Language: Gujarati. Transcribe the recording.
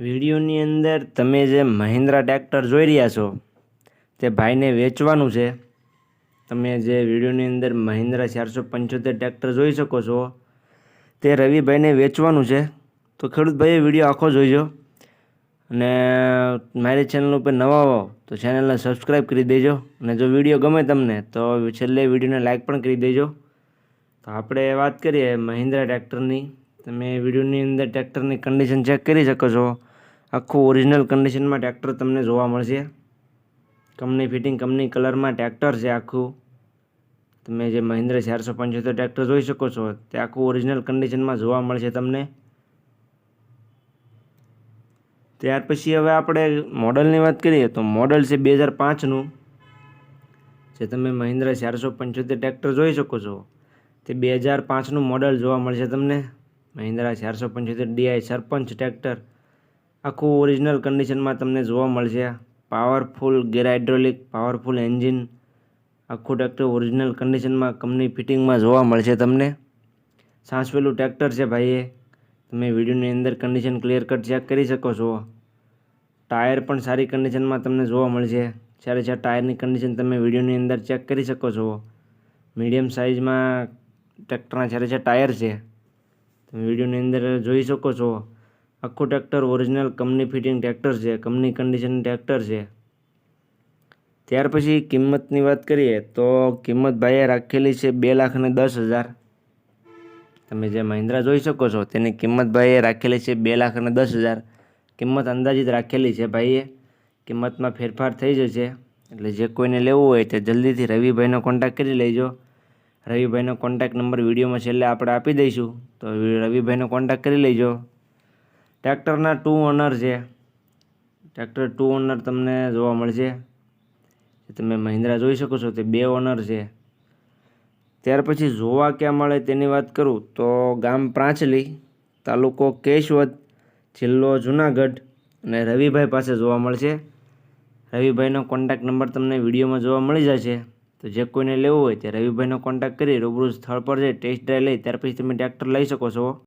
વિડીયોની અંદર તમે જે મહિન્દ્રા ટ્રેક્ટર જોઈ રહ્યા છો, તે ભાઈને વેચવાનું છે. તમે જે વિડીયોની અંદર મહિન્દ્રા ચારસો પંચોતેર ટ્રેક્ટર જોઈ શકો છો, તે રવિભાઈને વેચવાનું છે. તો ખેડૂતભાઈએ વીડિયો આખો જોઈજો. અને મારી ચેનલ ઉપર નવા આવો તો ચેનલને સબસ્ક્રાઈબ કરી દેજો. અને જો વીડિયો ગમે તમને, તો છેલ્લે વિડીયોને લાઈક પણ કરી દેજો. તો આપણે વાત કરીએ મહિન્દ્રા ટ્રેક્ટરની. તમે વિડીયોની અંદર ટ્રેક્ટરની કન્ડિશન ચેક કરી શકો છો. આખું ઓરિજિનલ કન્ડિશનમાં ટ્રેક્ટર તમને જોવા મળશે. કંપની ફિટિંગ કંપની કલરમાં ટ્રેક્ટર છે આખું. તમે જે મહિન્દ્ર ચારસો પંચોતેર ટ્રેક્ટર જોઈ શકો છો, તે આખું ઓરિજિનલ કન્ડિશનમાં જોવા મળશે તમને. ત્યાર પછી હવે આપણે મોડલની વાત કરીએ તો મોડલ છે બે હજાર પાંચનું જે તમે મહિન્દ્રા ચારસો પંચોતેર ટ્રેક્ટર જોઈ શકો છો, તે બે હજાર પાંચનું મોડલ જોવા મળશે તમને. મહિન્દ્રા ચારસો પંચોતેર ડીઆઈ સરપંચ ટ્રેક્ટર આખું ઓરિજિનલ કન્ડિશનમાં તમને જોવા મળશે powerful gear hydraulic powerful engine આખું ટ્રેક્ટર ઓરિજિનલ કન્ડિશનમાં કંપની ફિટિંગમાં જોવા મળશે તમને. સાંસવેલું ટ્રેક્ટર છે ભાઈએ તમે વિડીયોની અંદર કન્ડિશન ક્લિયર કટ ચેક કરી શકો છો. ટાયર પણ સારી કન્ડિશનમાં તમને જોવા મળશે. જ્યારે ચાર ટાયરની કન્ડિશન તમે વિડીયોની અંદર ચેક કરી શકો છો. મીડિયમ સાઇઝમાં ટ્રેક્ટરના જ્યારે છે ટાયર છે, તમે વિડીયોની અંદર જોઈ શકો છો. આખું tractor original company fitting tractor છે કંપની કન્ડિશન ટ્રેક્ટર છે. ત્યાર પછી કિંમતની વાત કરીએ તો કિંમત ભાઈએ રાખેલી છે બે લાખ અને દસ હજાર. તમે જે મહિન્દ્રા જોઈ શકો છો, તેની કિંમત ભાઈએ રાખેલી છે બે લાખ અને દસ હજાર. કિંમત અંદાજિત રાખેલી છે ભાઈએ. કિંમતમાં ફેરફાર થઈ જશે, એટલે જે કોઈને લેવું હોય તે જલ્દીથી રવિભાઈનો કોન્ટેક્ટ કરી લેજો. રવિભાઈનો કોન્ટેક્ટ નંબર વિડીયોમાં છેલ્લે આપણે આપી દઈશું, તો રવિભાઈનો કોન્ટેક્ટ કરી લેજો. ટ્રેક્ટરના ટુ ઓનર છે. ટ્રેક્ટર ટુ ઓનર તમને જોવા મળશે. તમે મહિન્દ્રા જોઈ શકો છો તે બે ઓનર છે. ત્યાર પછી જોવા ક્યાં મળે તેની વાત કરું તો ગામ પ્રાંચલી, તાલુકો કેશવદ, જિલ્લો જુનાગઢ અને રવિભાઈ પાસે જોવા મળશે. રવિભાઈનો કોન્ટેક્ટ નંબર તમને વિડીયોમાં જોવા મળી જશે. તો જે કોઈને લેવું હોય તે રવિભાઈનો કોન્ટેક્ટ કરી રૂબરૂ સ્થળ પર જઈ ટેસ્ટ ડ્રાઈવ લઈ ત્યાર પછી તમે ટ્રેક્ટર લઈ શકો છો.